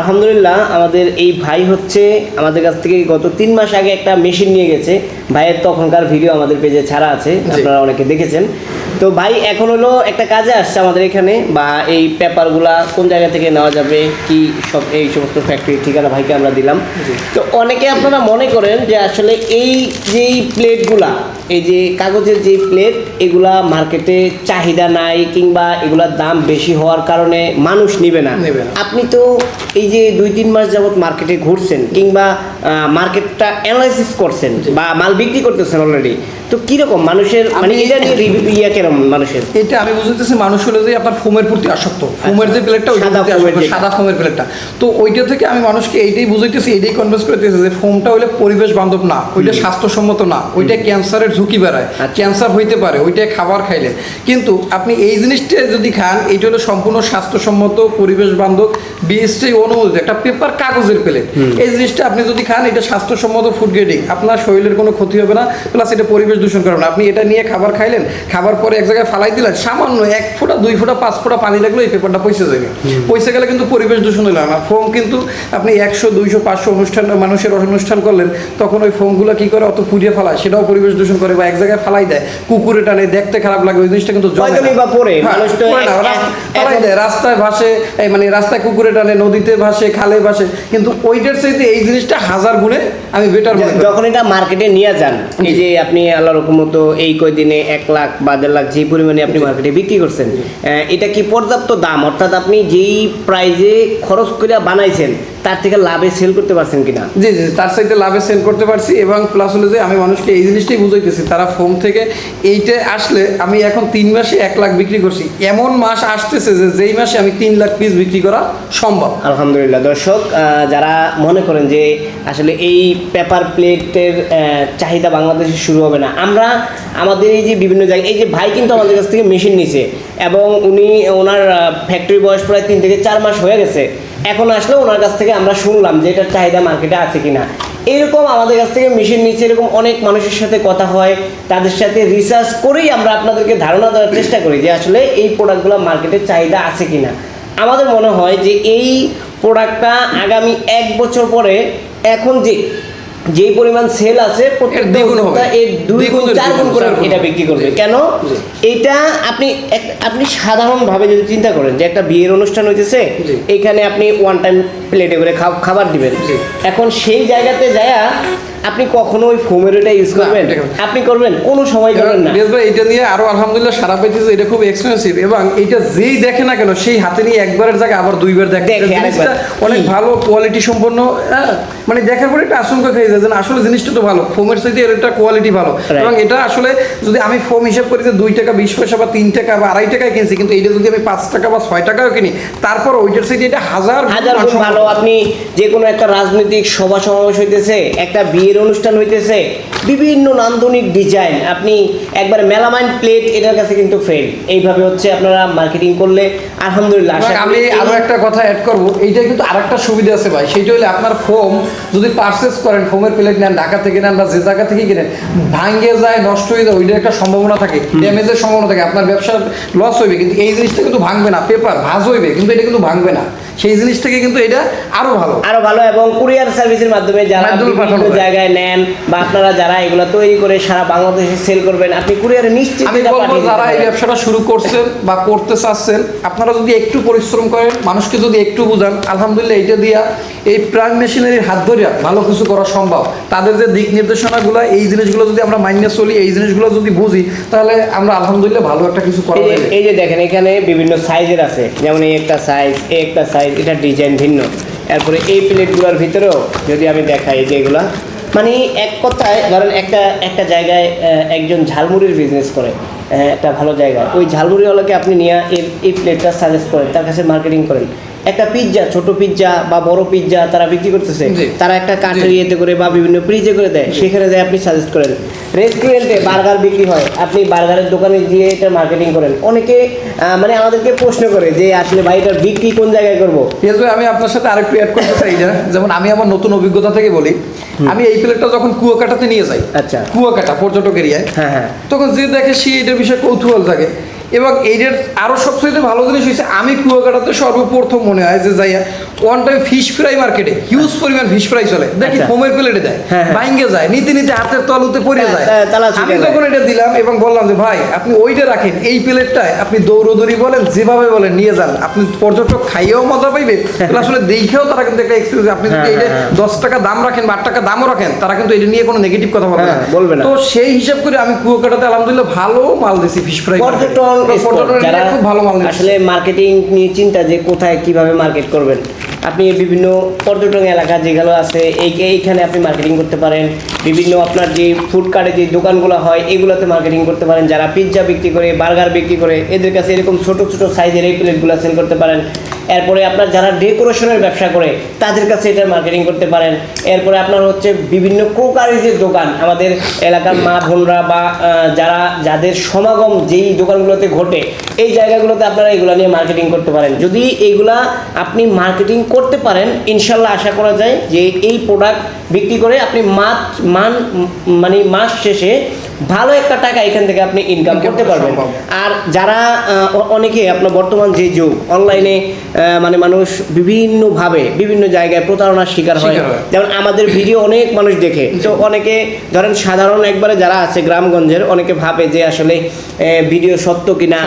আলহামদুলিল্লাহ আমাদের এই ভাই হচ্ছে আমাদের কাছ থেকে গত তিন মাস আগে একটা মেশিন নিয়ে গেছে। ভাইয়ের তখনকার ভিডিও আমাদের পেজে ছাড়া আছে আপনারা অনেকে দেখেছেন। তো ভাই এখন হলো একটা কাজে আসছে আমাদের এখানে বা এই পেপারগুলা কোন জায়গা থেকে নেওয়া যাবে কি সব এই সমস্ত ফ্যাক্টরির ঠিকানা ভাইকে আমরা দিলাম। তো অনেকে আপনারা মনে করেন যে আসলে এই যেই প্লেটগুলা এই যে কাগজের যে প্লেট এগুলা মার্কেটে চাহিদা নাই কিংবা এগুলার দাম বেশি হওয়ার কারণে মানুষ নিবে না। আপনি তো এই যে দুই তিন মাস যাবত মার্কেটে ঘুরছেন কিংবা মার্কেটটা অ্যানালাইসিস করছেন বা মাল বিক্রি করতেছেন অলরেডি তো কীরকম মানুষের মানে এটা নিয়ে ইয়া কেরম মানুষের? এটা আমি বুঝতেছি মানুষ হলো যে আপনার ফোমের প্রতি আসক্ত। ফোমের যে প্লেটটা ওইটার সাদা ফোমের প্লেটটা তো ওইটা থেকে আমি মানুষকে এইটাই বুঝাইতেছি এইটাই কনভিন্স করতেছি যে ফোমটা হইলে পরিবেশ বান্ধব না ওইটা স্বাস্থ্যসম্মত না ওইটা ক্যান্সারের ঝুঁকি বাড়ায়। আচ্ছা। ক্যান্সার হইতে পারে ওইটা খাবার খাইলে। কিন্তু আপনি এই জিনিসটা যদি খান এইটা হলো সম্পূর্ণ স্বাস্থ্যসম্মত পরিবেশ বান্ধব বিএসটি অনুমোদিত একটা পেপার কাগজের প্লেট এই জিনিসটা আপনি যদি খান এটা স্বাস্থ্যসম্মত ফুড গ্রেডিং আপনার শরীরের কোনো ক্ষতি হবে না প্লাস এটা পরিবেশ দূষণ করবে না আপনি এটা নিয়ে খাবার খাইলেন খাবার পরে এক জায়গায় ফালাই দিলেন সামান্য এক ফোঁটা দুই ফোঁটা পাঁচ ফোঁটা পানি লাগল এই পেপারটা পয়সা যাবে পয়সা গেলে কিন্তু পরিবেশ দূষণ হলো না। ফোম কিন্তু আপনি একশো দুইশো পাঁচশো অনুষ্ঠান মানুষের অনুষ্ঠান করলেন তখন ওই ফোমগুলো কি করে অত পুড়িয়ে ফেলায়? সেটাও পরিবেশ দূষণ করে বা এক জায়গায় ফালাই দেয়। কুকুরে টানে দেখতে খারাপ লাগে ওই জিনিসটা কিন্তু হ্যাঁ, ফালাই দেয় রাস্তায় ভাসে মানে রাস্তায় কুকুরে টানে নদীতে ভাসে খালে ভাসে কিন্তু ওইটার চাইতে এই জিনিসটা হাজার গুণে আমি বেটার যখন এটা মার্কেটে নিয়ে যান এই যে আপনি আল্লাহ রকম মতো এই কয়দিনে এক লাখ বা দেড় লাখ যে পরিমাণে আপনি মার্কেটে বিক্রি করছেন এটা কি পর্যাপ্ত দাম? অর্থাৎ আপনি যেই প্রাইজে খরচ করে বানাইছেন তার থেকে লাভে সেল করতে পারছেন কিনা? জি জি তার সাথে লাভে সেল করতে পারছি এবং প্লাস হলো যে আমি মানুষকে এই জিনিসটাই বুঝাইতেছি তারা ফোন থেকে এইটা আসলে আমি এখন তিন মাসে এক লাখ বিক্রি করছি। এমন মাস আসতেছে যে যেই মাসে আমি তিন লাখ পিস বিক্রি করা সম্ভব। আলহামদুলিল্লাহ দর্শক যারা মনে করেন যে আসলে এই পেপার প্লেটের চাহিদা বাংলাদেশে শুরু হবে না আমরা আমাদের এই যে বিভিন্ন জায়গায় এই যে ভাই কিন্তু আমাদের কাছ থেকে মেশিন নিছে এবং উনি ওনার ফ্যাক্টরি বয়স প্রায় তিন থেকে চার মাস হয়ে গেছে। এখন আসলে ওনার কাছ থেকে আমরা শুনলাম যে এটার চাহিদা মার্কেটে আছে কি না এরকম আমাদের কাছ থেকে মেশিন নিচ্ছে এরকম অনেক মানুষের সাথে কথা হয়, তাদের সাথে রিসার্চ করেই আমরা আপনাদেরকে ধারণা দেওয়ার চেষ্টা করি যে আসলে এই প্রোডাক্টগুলো মার্কেটে চাহিদা আছে কি না আমাদের মনে হয় যে এই প্রোডাক্টটা আগামী এক বছর পরে এখন যে যেই পরিমাণ সেল আছে প্রত্যেকটা দ্বিগুণ উদ্যোক্তা এর দুই গুণ চার গুণ করে এটা বিক্রি করবে। কেন? এটা আপনি আপনি আপনি সাধারণভাবে যদি চিন্তা করেন যে একটা বিয়ের অনুষ্ঠান হইতেছে এখানে আপনি ওয়ান টাইম প্লেটে করে খাবার দিবেন। এখন সেই জায়গাতে যায়া আপনি কখনো ওই ফোমের ওটা ইউজ করবেন। আপনি করবেন? কোনো সময় করবেন না। রিয়াজ ভাই এটা নিয়ে আরও আলহামদুলিল্লাহ সারা পাইতেছে এটা খুব এক্সপেন্সিভ এবং এটা যেই দেখে না কেন সেই হাতে নিয়ে একবারের জায়গায় আবার দুইবার দেখে। জিনিসটা অনেক ভালো কোয়ালিটি সম্পন্ন হ্যাঁ, মানে দেখার পরে একটা আশঙ্কা খেয়ে যায় যে আসলে জিনিসটা তো ভালো। ফোমের সাথে এর একটা কোয়ালিটি ভালো। এবং এটা আসলে যদি আমি ফোম হিসাব করি যে দুই টাকা বিশ পয়সা বা তিন টাকা বা আড়াই টাকায় কিনছি কিন্তু এটা যদি আমি পাঁচ টাকা বা ছয় টাকাও কিনি তারপর ওইটার সাথে এটা হাজার হাজার ভালো। আপনি যে কোনো একটা রাজনৈতিক সভা সমাবেশ হইতেছে একটা বিয়ের অনুষ্ঠান হইতেছে বিভিন্ন নান্দনিক ডিজাইন আপনি একবার মেলামাইন প্লেট এটার কাছে কিন্তু ফেল এইভাবে হচ্ছে আপনারা মার্কেটিং করলে আলহামদুলিল্লাহ আমি এই- আরও একটা কথা অ্যাড করব। এইটা কিন্তু আরেকটা সুবিধা আছে ভাই। সেইটা হলে আপনার ফোম যদি পারচেস করেন ফোমের প্লেট নেন ঢাকা থেকে নেন বা যে জায়গা থেকে কিনেন ভাঙ্গে যায় নষ্ট হয়ে যায় ওইটার একটা সম্ভাবনা থাকে ড্যামেজের সম্ভাবনা থাকে। আপনার ব্যবসার লস হইবে কিন্তু এই জিনিসটা কিন্তু ভাঙবে না পেপার ভাজ হইবে কিন্তু এটা কিন্তু ভাঙবে না। সেই জিনিস থেকে কিন্তু এটা আরও ভালো। আরও ভালো এবং কুরিয়ার সার্ভিসের মাধ্যমে যারা বিভিন্ন জায়গায় নেন বা আপনারা যারা এগুলো তৈরি করে সারা বাংলাদেশে সেল করবেন আপনি কুরিয়ারে নিশ্চিত আমি বলব যারা এই ব্যবসাটা শুরু করছেন বা করতে চাচ্ছেন আপনারা যদি একটু পরিশ্রম করেন মানুষকে যদি একটু বুঝান আলহামদুলিল্লাহ এটা দিয়া এই প্রাণ মেশিনারির হাত ধরিয়া ভালো কিছু করা সম্ভব। তাদের যে দিক নির্দেশনাগুলো এই জিনিসগুলো যদি আমরা মাইনে চলি এই জিনিসগুলো যদি বুঝি তাহলে আমরা আলহামদুলিল্লাহ ভালো একটা কিছু করা এই যে- যাবে। এই যে দেখেন এখানে বিভিন্ন সাইজের আছে। যেমন এই একটা সাইজ এই একটা সাইজ এটা ডিজাইন ভিন্ন। এরপরে এই প্লেটগুলোর ভিতরেও যদি আমি দেখাই যেগুলো মানে এক কথায় ধরেন একটা একটা জায়গায় একজন ঝালমুড়ির বিজনেস করে একটা ভালো জায়গা। ওই ঝালমুড়িওয়ালাকে আপনি নিয়ে এই প্লেটটা সাজেস্ট করেন, তার কাছে মার্কেটিং করেন। একটা পিৎজা ছোট পিৎজা বা বড় পিৎজা তারা বিক্রি করতেছে তারা একটা কাঠের ইয়েতে করে বা বিভিন্ন ফ্রিজে করে দেয় সেখানে যায় আপনি সাজেস্ট করেন। রেস্টুরেন্টে বার্গার বিক্রি হয় আপনি বার্গারের দোকানে গিয়ে এটা মার্কেটিং করেন। অনেকে মানে আমাদেরকে প্রশ্ন করে যে আসলে ভাই এটার বিক্রি কোন জায়গায় করব? ভাই আমি আপনার সাথে আরেকটু অ্যাড করতে চাই যেমন আমি আমার নতুন অভিজ্ঞতা থেকে বলি আমি এই প্লেটটা যখন কুয়াকাটাতে নিয়ে যাই আচ্ছা। কুয়াকাটা পর্যটক এরিয়ায় হ্যাঁ হ্যাঁ। তখন যে দেখে সে এটার বিষয়ে কৌতূহল থাকে এবং এইটার আরও সবচেয়ে ভালো জিনিস হয়েছে আমি কুয়াকাটাতে সর্বপ্রথম মনে হয় যে যাইয়া ওয়ান টাইম ফিশ ফ্রাই মার্কেটে হিউজ পরিমাণ ফিশ ফ্রাই চলে। দেখি। হোমের প্লেটে দেয় হ্যাঁ। ভাঙ্গে যায় নিতে নিতে হাতের তলুতে পড়ে হ্যাঁ, যায়। হ্যাঁ, আমি যায়। যখন এটা দিলাম এবং বললাম যে ভাই আপনি ওইটা রাখেন এই প্লেটটায় আপনি দৌড়দৌড়ি বলেন যেভাবে বলেন নিয়ে যান। আপনি পর্যটক খাইয়েও মজা পাইবে আসলে দেখেও তারা কিন্তু একটা এক্সপিরিয়েন্স আপনি যদি হ্যাঁ, হ্যাঁ, দশ টাকা দাম রাখেন বা আট টাকা দামও রাখেন তারা কিন্তু এটা নিয়ে কোনো নেগেটিভ কথা বলবে না। তো সেই হিসাব করে আমি কুয়াকাটাতে আলহামদুলিল্লাহ ভালো মাল দিছি ফিশ ফ্রাই spot যারা খুব ভালো মাল আসলে মার্কেটিং নিয়ে চিন্তা যে কোথায় কীভাবে মার্কেট করবেন। আপনি বিভিন্ন পর্যটন এলাকা যেগুলো আছে এই এইখানে আপনি মার্কেটিং করতে পারেন। বিভিন্ন আপনার যে ফুড কার্টে যে দোকানগুলো হয় এগুলোতে মার্কেটিং করতে পারেন। যারা পিৎজা বিক্রি করে বার্গার বিক্রি করে এদের কাছে এরকম ছোট ছোট সাইজের এই প্লেটগুলো সেল করতে পারেন। এরপরে আপনার যারা ডেকোরেশনের ব্যবসা করে, তাদের কাছে এটা মার্কেটিং করতে পারেন। এরপরে আপনার হচ্ছে বিভিন্ন ক্রোকারিজের দোকান। আমাদের এলাকার মা বোনরা বা যারা, যাদের সমাগম যেই দোকানগুলোতে ঘটে, এই জায়গাগুলোতে আপনারা এগুলো নিয়ে মার্কেটিং করতে পারেন। যদি এইগুলা আপনি মার্কেটিং করতে পারেন, ইনশাল্লাহ আশা করা যায় যে এই প্রোডাক্ট বিক্রি করে আপনি মাছ মান মানে মাস শেষে ভালো একটা টাকা এখান থেকে আপনি ইনকাম করতে পারবেন। আর যারা অনেকে আপনার বর্তমান যে যুগ অনলাইনে মানে মানুষ বিভিন্নভাবে বিভিন্ন জায়গায় প্রতারণার শিকার হয়। যেমন আমাদের ভিডিও অনেক মানুষ দেখে। তো অনেকে ধরেন সাধারণ একবারে যারা আছে গ্রামগঞ্জের অনেকে ভাবে যে আসলে ভিডিও সত্য কিনা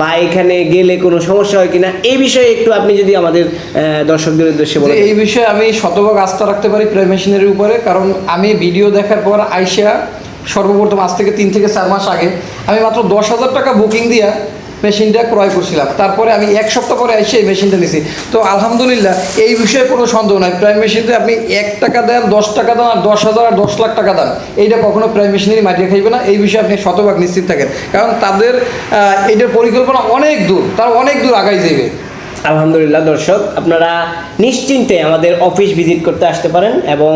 বা এখানে গেলে কোনো সমস্যা হয় কিনা এই বিষয়ে একটু আপনি যদি আমাদের দর্শকদের উদ্দেশ্যে বলেন। এই বিষয়ে আমি শতভাগ আস্থা রাখতে পারি প্রায় মেশিনারির উপরে কারণ আমি ভিডিও দেখার পর আইসা সর্বপ্রথম আজ থেকে তিন থেকে চার মাস আগে আমি মাত্র দশ হাজার টাকা বুকিং দিয়া মেশিনটা ক্রয় করছিলাম। তারপরে আমি এক সপ্তাহ পরে এসে এই মেশিনটা নিছি। তো আলহামদুলিল্লাহ এই বিষয়ে কোনো সন্দেহ নাই। প্রাইম মেশিনতে আপনি এক টাকা দেন, দশ টাকা দেন আর দশ হাজার আর দশ লাখ টাকা দেন। এইটা কখনো প্রাইম মেশিনারি মাটিয়ে খাইবে না। এই বিষয়ে আপনি শতভাগ নিশ্চিত থাকেন। কারণ তাদের এইটার পরিকল্পনা অনেক দূর, তারা অনেক দূর আগাই যাবে আলহামদুলিল্লাহ দর্শক আপনারা নিশ্চিন্তে আমাদের অফিস ভিজিট করতে আসতে পারেন এবং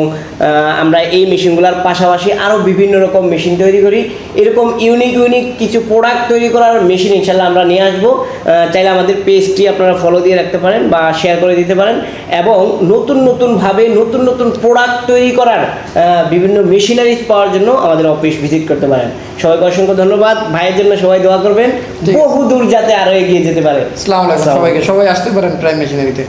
আমরা এই মেশিনগুলোর পাশাপাশি আরও বিভিন্ন রকম মেশিন তৈরি করি। এরকম ইউনিক ইউনিক কিছু প্রোডাক্ট তৈরি করার মেশিন ইনশাল্লাহ আমরা নিয়ে আসব। চাইলে আমাদের পেজটি আপনারা ফলো দিয়ে রাখতে পারেন বা শেয়ার করে দিতে পারেন এবং নতুন নতুনভাবে নতুন নতুন প্রোডাক্ট তৈরি করার বিভিন্ন মেশিনারিজ পাওয়ার জন্য আমাদের অফিস ভিজিট করতে পারেন। সবাইকে অসংখ্য ধন্যবাদ। ভাইয়ের জন্য সবাই দোয়া করবেন। বহু দূর যাতে আরও এগিয়ে যেতে পারে। সবাইকে। সবাই আসতে পারেন প্রাইম মেশিনারিতে।